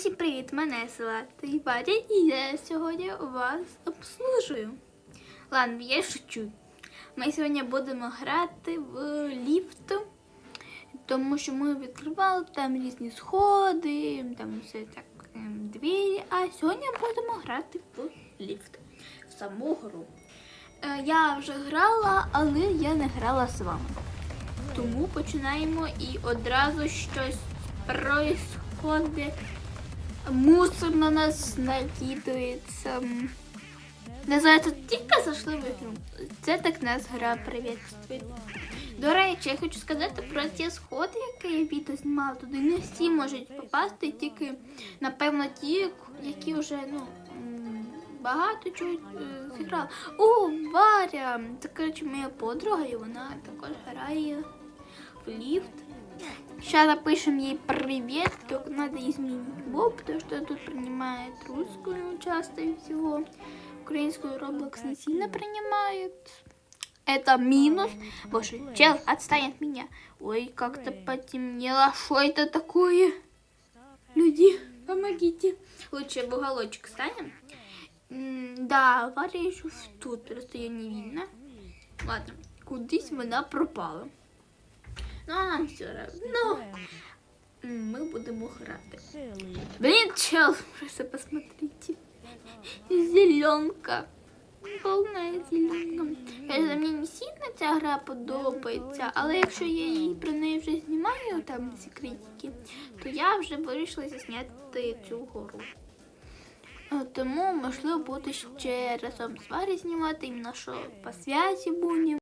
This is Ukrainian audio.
Усім привіт! Мене звати Варя і я сьогодні вас обслужую. Ладно, я шучу. Ми сьогодні будемо грати в ліфт, тому що ми відкривали там різні сходи, там все так ем, двері. А сьогодні будемо грати в ліфт, в саму гру. Е, Я вже грала, але я не грала з вами. Тому починаємо і одразу щось происходить. Мусор на нас накидується. Не знаю, це тільки зайшли в. Це так нас гра приветствує. До речі, я хочу сказати про ті сходи, які я відео знімала. Туди не всі можуть попасти, тільки, напевно, ті, які вже ну, багато чого е, зіграли. О, Варя! Це, коротше, моя подруга, і вона також грає в ліфт. Сейчас напишем ей привет, только надо изменить боб, потому что тут принимает русскую часто всего. Украинскую Roblox не сильно принимает. Это минус. Боже, чел, отстань от меня. Ой, как-то потемнело. Что это такое? Люди, помогите. Лучше в уголочек станем. Да, Варя еще тут, просто ее не видно. Ладно, кудись вона пропала. Ну, а нам все равно. М, Ми будемо грати. Блин, чел, просто посмотрите. Зеленка. Полная зеленка. Конечно, мені не сильно ця гра подобається, але якщо я її про неї вже знімаю, там ці критики, то я вже вирішила засняти цю гору. Е, Тому, можливо, буду ще разом з Варі знімати, іменно що по связі будемо.